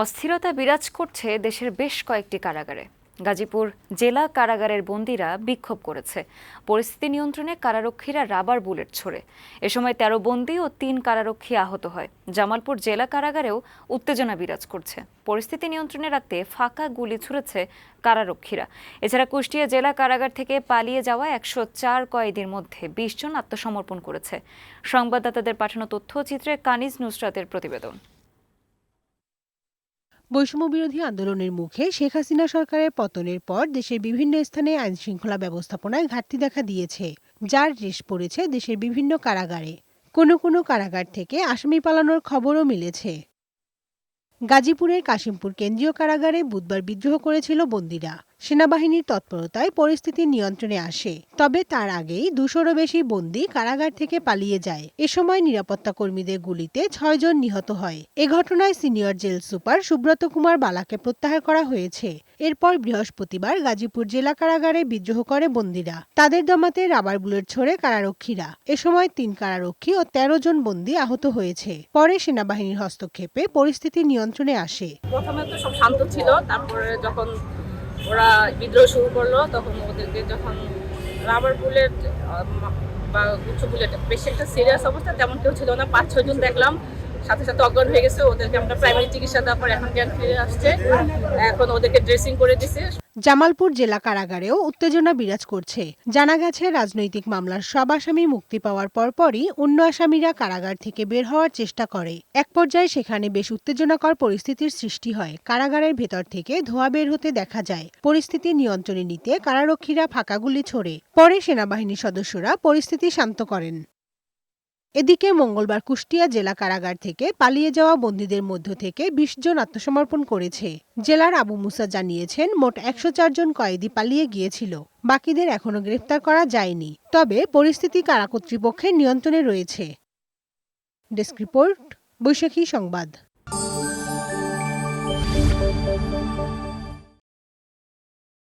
অস্থিরতা বিরাজ করছে দেশের বেশ কয়েকটি কারাগারে। গাজীপুর জেলা কারাগারের বন্দীরা বিক্ষোভ করেছে। পরিস্থিতি নিয়ন্ত্রণে কারারক্ষীরা রাবার বুলেট ছোড়ে। এ সময় তেরো বন্দী ও তিন কারারক্ষী আহত হয়। জামালপুর জেলা কারাগারেও উত্তেজনা বিরাজ করছে। পরিস্থিতি নিয়ন্ত্রণে রাখতে ফাঁকা গুলি ছুড়েছে কারারক্ষীরা। এছাড়া কুষ্টিয়া জেলা কারাগার থেকে পালিয়ে যাওয়া একশো চার কয়েদির মধ্যে বিশ জন আত্মসমর্পণ করেছে। সংবাদদাতাদের পাঠানো তথ্য তথ্যচিত্রে কানিজ নুসরাতের প্রতিবেদন। বৈষম্য বিরোধী আন্দোলনের মুখে শেখ হাসিনা সরকারের পতনের পর দেশের বিভিন্ন স্থানে আইন শৃঙ্খলা ব্যবস্থাপনায় ঘাটতি দেখা দিয়েছে, যার রেশ পড়েছে দেশের বিভিন্ন কারাগারে। কোনো কোনো কারাগার থেকে আসামি পালানোর খবরও মিলেছে। গাজীপুরের কাশিমপুর কেন্দ্রীয় কারাগারে বুধবার বিদ্রোহ করেছিল বন্দীরা। সেনাবাহিনীর তৎপরতায় পরিস্থিতি নিয়ন্ত্রণে আসে, তবে তার আগেই দুশোরও বেশি বন্দী কারাগার থেকে পালিয়ে যায়। এ সময় নিরাপত্তা কর্মীদের গুলিতে ছয়জন নিহত হয়। এ ঘটনায় senior jail super Subrata Kumar বালাকে প্রত্যাহার করা হয়েছে। এরপর বৃহস্পতিবার গাজীপুর জেলা কারাগারে বিদ্রোহ করে বন্দীরা। তাদের দমাতে রাবার বুলেট ছোড়ে কারারক্ষীরা। এ সময় তিন কারারক্ষী ও তেরো জন বন্দী আহত হয়েছে। পরে সেনাবাহিনীর হস্তক্ষেপে পরিস্থিতি নিয়ন্ত্রণে আসে। প্রথমে তো সব শান্ত ছিল, তারপরে যখন ওরা বিদ্রোহ শুরু করল, তখন ওদেরকে যখন রাবার বুলেট বা গুচ্ছ বুলেট পেশেন্টটা একটা সিরিয়াস অবস্থা তেমন কেউ ছিল না। পাঁচ ছজন দেখলাম। সাথে সাথে অজ্ঞান হয়ে গেছে, ওদেরকে আমরা প্রাইমারি চিকিৎসা দেওয়ার পর এখন জ্ঞান ফিরে আসছে। এখন ওদেরকে ড্রেসিং করে দিছে। জামালপুর জেলা কারাগারেও উত্তেজনা বিরাজ করছে। জানা গেছে, রাজনৈতিক মামলার সব আসামি মুক্তি পাওয়ার পরপরই অন্য আসামিরা কারাগার থেকে বের হওয়ার চেষ্টা করে। এক পর্যায়ে সেখানে বেশ উত্তেজনাকর পরিস্থিতির সৃষ্টি হয়। কারাগারের ভেতর থেকে ধোঁয়া বের হতে দেখা যায়। পরিস্থিতি নিয়ন্ত্রণে নিতে কারারক্ষীরা ফাঁকা গুলি ছোড়ে। পরে সেনাবাহিনীর সদস্যরা পরিস্থিতি শান্ত করেন। এদিকে মঙ্গলবার কুষ্টিয়া জেলা কারাগার থেকে পালিয়ে যাওয়া বন্দীদের মধ্য থেকে বিশ জন আত্মসমর্পণ করেছে। জেলার আবু মুসা জানিয়েছেন, মোট একশো জন কয়েদি পালিয়ে গিয়েছিল। বাকিদের এখনও গ্রেফতার করা যায়নি। তবে পরিস্থিতি কারা কর্তৃপক্ষের নিয়ন্ত্রণে রয়েছে। ডেস্ক রিপোর্ট, বৈশাখী সংবাদ।